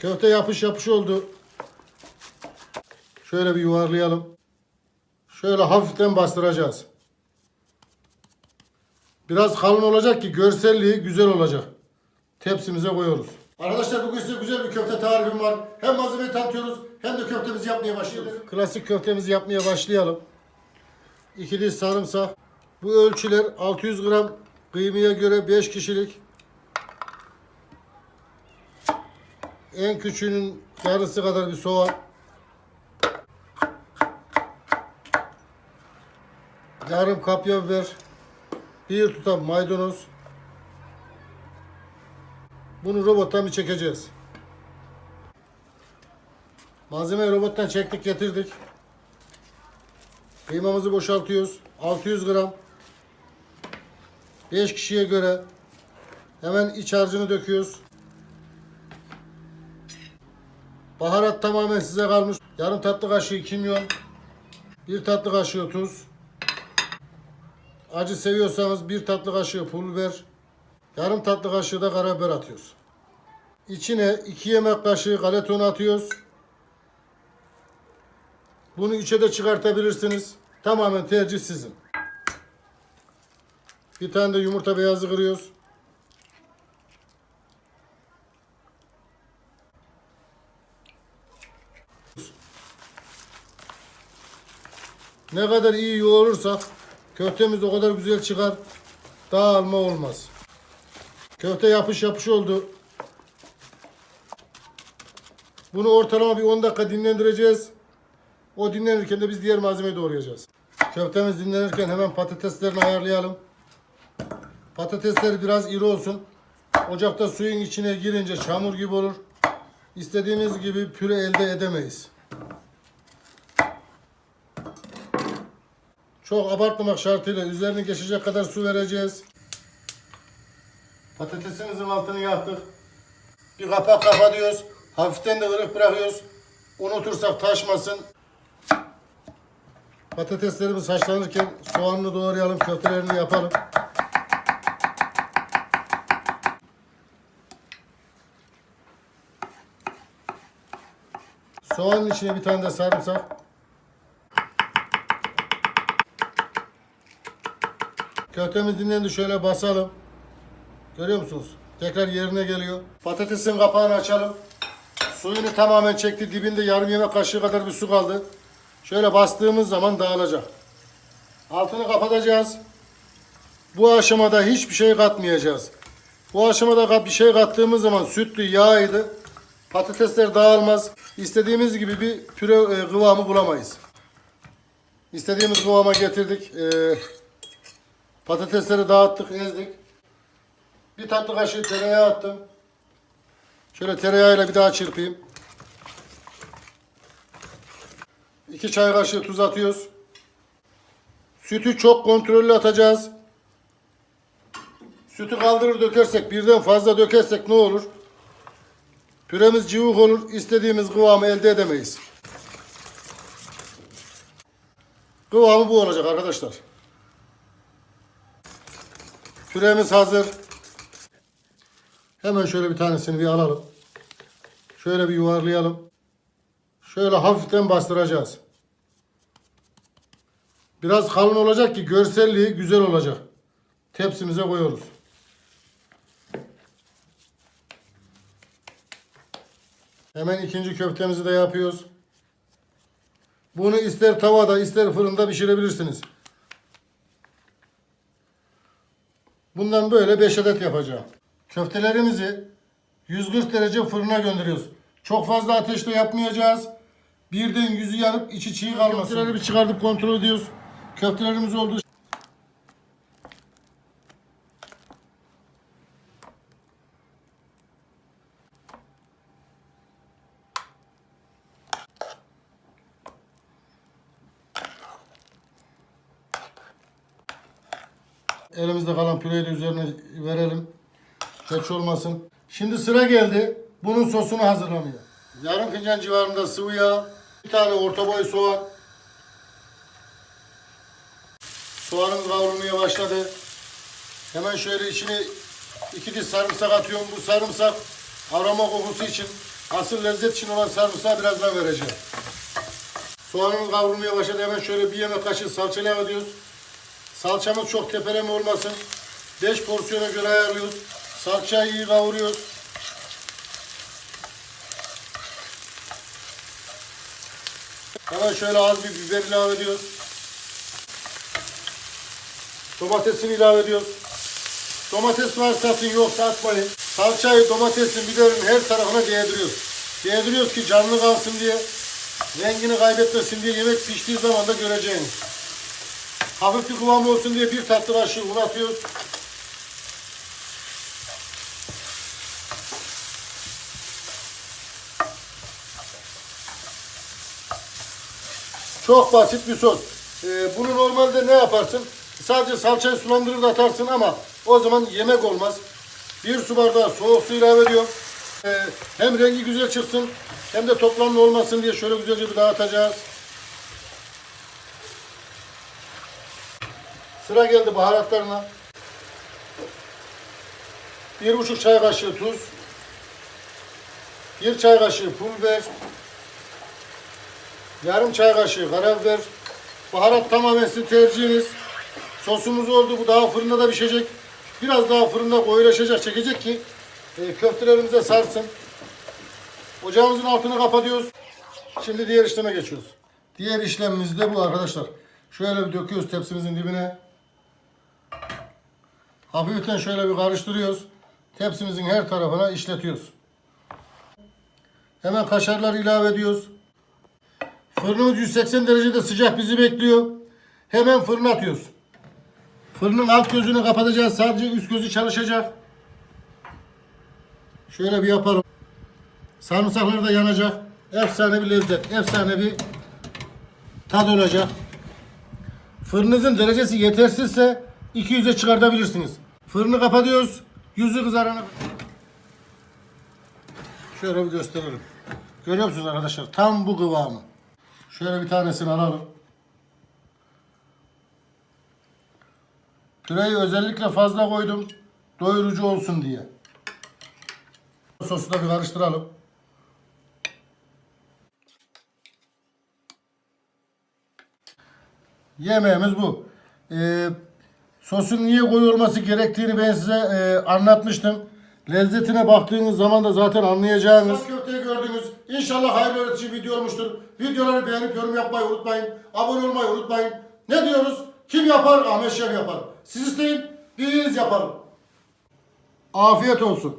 Köfte yapış yapış oldu. Şöyle bir yuvarlayalım. Şöyle hafiften bastıracağız. Biraz kalın olacak ki görselliği güzel olacak. Tepsimize koyuyoruz. Arkadaşlar bugün size güzel bir köfte tarifim var. Hem malzemeyi tanıtıyoruz hem de köftemizi yapmaya başlıyoruz. Klasik köftemizi yapmaya başlayalım. 2 diş sarımsak. Bu ölçüler 600 gram kıymaya göre 5 kişilik. En küçüğünün yarısı kadar bir soğan. Yarım kapya biber. Bir tutam maydanoz. Bunu robottan bir çekeceğiz. Malzemeyi robottan çektik getirdik. Kıymamızı boşaltıyoruz. 600 gram. 5 kişiye göre hemen iç harcını döküyoruz. Baharat tamamen size kalmış. Yarım tatlı kaşığı kimyon. Bir tatlı kaşığı tuz. Acı seviyorsanız bir tatlı kaşığı pul biber. Yarım tatlı kaşığı da karabiber atıyoruz. İçine 2 yemek kaşığı galeta atıyoruz. Bunu içe de çıkartabilirsiniz. Tamamen tercih sizin. Bir tane de yumurta beyazı kırıyoruz. Ne kadar iyi yoğurursak köftemiz o kadar güzel çıkar. Dağılma olmaz. Köfte yapış yapış oldu. Bunu ortalama bir 10 dakika dinlendireceğiz. O dinlenirken de biz diğer malzemeyi doğrayacağız. Köftemiz dinlenirken hemen patateslerini ayarlayalım. Patatesler biraz iri olsun. Ocakta suyun içine girince çamur gibi olur. İstediğimiz gibi püre elde edemeyiz. Çok abartmamak şartıyla üzerine geçecek kadar su vereceğiz. Patatesimizin altını yaktık. Bir kapak kapatıyoruz. Hafiften de ılık bırakıyoruz. Unutursak taşmasın. Patateslerimiz haşlanırken soğanını doğrayalım, köftelerini yapalım. Soğanın içine bir tane de sarımsak. Köftemiz dinlendi şöyle basalım. Görüyor musunuz? Tekrar yerine geliyor. Patatesin kapağını açalım. Suyunu tamamen çekti. Dibinde yarım yemek kaşığı kadar bir su kaldı. Şöyle bastığımız zaman dağılacak. Altını kapatacağız. Bu aşamada hiçbir şey katmayacağız. Bu aşamada bir şey kattığımız zaman sütlü yağıydı. Patatesler dağılmaz. İstediğimiz gibi bir püre e, kıvamı bulamayız. İstediğimiz kıvama getirdik. E, patatesleri dağıttık, ezdik. Bir tatlı kaşığı tereyağı attım. Şöyle tereyağıyla bir daha çırpayım. İki çay kaşığı tuz atıyoruz. Sütü çok kontrollü atacağız. Sütü kaldırır dökersek, birden fazla dökersek ne olur? Püremiz cıvık olur, istediğimiz kıvamı elde edemeyiz. Kıvamı bu olacak arkadaşlar. Püremiz hazır. Hemen şöyle bir tanesini bir alalım. Şöyle bir yuvarlayalım. Şöyle hafiften bastıracağız. Biraz kalın olacak ki görselliği güzel olacak. Tepsimize koyuyoruz. Hemen ikinci köftemizi de yapıyoruz. Bunu ister tavada ister fırında pişirebilirsiniz. Bundan böyle 5 adet yapacağım. Köftelerimizi 140 derece fırına gönderiyoruz. Çok fazla ateşte yapmayacağız. Birden yüzü yanıp içi çiğ kalmasın. Köfteleri bir çıkartıp kontrol ediyoruz. Köftelerimiz oldu. Elimizde kalan püreyi de üzerine verelim. Geç olmasın. Şimdi sıra geldi. Bunun sosunu hazırlamaya. Yarım fincan civarında sıvı yağ. Bir tane orta boy soğan. Soğanımız kavrulmaya başladı. Hemen şöyle içine iki diş sarımsak atıyorum. Bu sarımsak aroma kokusu için Asıl lezzet için olan sarımsağı birazdan vereceğim. Soğanımız kavrulmaya başladı. Hemen şöyle bir yemek kaşığı salça ilave ediyoruz. Salçamız çok tepeleme olmasın. 5 porsiyona göre ayarlıyoruz. Salçayı iyi kavuruyoruz. Hemen şöyle az bir biber ilave ediyoruz. Domatesini ilave ediyoruz. Domates varsa atın yoksa atmayın. Salçayı, domatesin, biberin her tarafına değdiriyoruz. Değdiriyoruz ki canlı kalsın diye, rengini kaybetmesin diye yemek piştiği zaman da göreceğiniz. Hafif bir kıvam olsun diye bir tatlı kaşığı un atıyoruz. Çok basit bir sos. Ee, bunu normalde ne yaparsın? Sadece salçayı sulandırır da atarsın ama o zaman yemek olmaz. Bir su bardağı soğuk su ilave ediyorum. Ee, hem rengi güzel çıksın hem de toplanma olmasın diye şöyle güzelce bir dağıtacağız. Sıra geldi baharatlarına. Bir buçuk çay kaşığı tuz. Bir çay kaşığı pul biber. Yarım çay kaşığı karabiber. Baharat tamamen sizin tercihiniz. Sosumuz oldu. Bu daha fırında da pişecek. Biraz daha fırında koyulaşacak, çekecek ki e, köftelerimize sarsın. Ocağımızın altını kapatıyoruz. Şimdi diğer işleme geçiyoruz. Diğer işlemimiz de bu arkadaşlar. Şöyle bir döküyoruz tepsimizin dibine. Hafiften şöyle bir karıştırıyoruz. Tepsimizin her tarafına işletiyoruz. Hemen kaşarları ilave ediyoruz. Fırınımız 180 derecede sıcak bizi bekliyor. Hemen fırına atıyoruz. Fırının alt gözünü kapatacağız. Sadece üst gözü çalışacak. Şöyle bir yapalım. Sarımsaklar da yanacak. Efsane bir lezzet. Efsane bir tad olacak. Fırınızın derecesi yetersizse 200'e çıkartabilirsiniz. Fırını kapatıyoruz. Yüzü kızarana Şöyle bir gösterelim. Görüyor musunuz arkadaşlar? Tam bu kıvamı. Şöyle bir tanesini alalım. Püreyi özellikle fazla koydum. Doyurucu olsun diye. Sosu da bir karıştıralım. Yemeğimiz bu. Ee, sosun niye koyu olması gerektiğini ben size e, anlatmıştım. Lezzetine baktığınız zaman da zaten anlayacağınız. Köfteyi gördünüz. İnşallah hayırlı öğretici video olmuştur. Videoları beğenip yorum yapmayı unutmayın. Abone olmayı unutmayın. Ne diyoruz? Kim yapar? Ahmet Şef yapar. Siz isteyin, biz yapalım. Afiyet olsun.